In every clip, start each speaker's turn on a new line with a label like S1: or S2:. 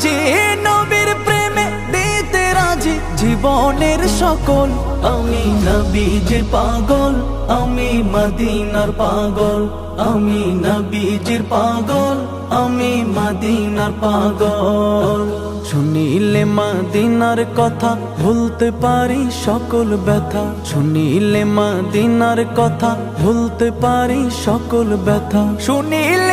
S1: রাজি নবীর প্রেমে দিতে রাজি জীবনের সকল। আমি নবীজির পাগল, আমি মদিনার পাগল। আমি নবীজির পাগল, আমি মদিনার পাগল। শুনিলে মাদিনার কথা ভুলতে পারি সকল ব্যথা। শুনিলে মাদিনার কথা ভুলতে পারি সকল ব্যথা। শুনিলে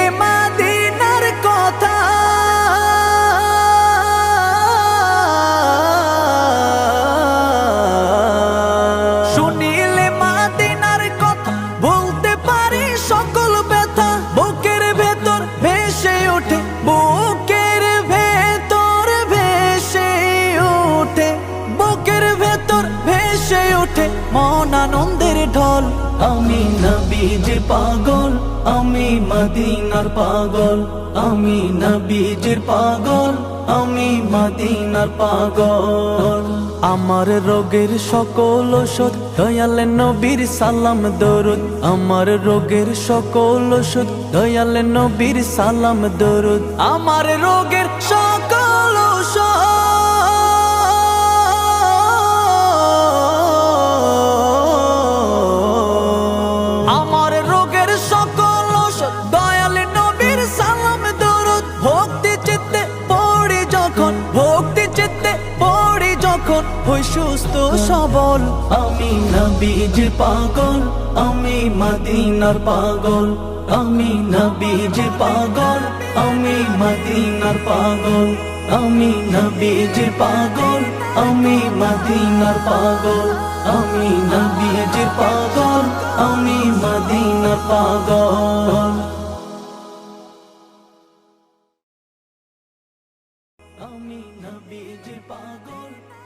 S1: আনন্দের ঢল। আমি নবীজির পাগল আমি মদিনার পাগল। আমি নবীজির পাগল আমি মদিনার পাগল। আমার রোগের সকল ওষুধ দয়ালে নবীর সালাম দরুদ। আমার রোগের সকল ওষুধ দয়ালে নবীর সালাম দরুদ। আমার রোগের সকল যখন হই সুস্থ সবল, আমি নবীজির পাগল, আমি মদিনার পাগল, আমি নবীজির পাগল, আমি মদিনার পাগল, আমি নবীজির পাগল, আমি মদিনার পাগল, আমি নবীজির পাগল, আমি মদিনার পাগল। আমি নবীজির পাগল।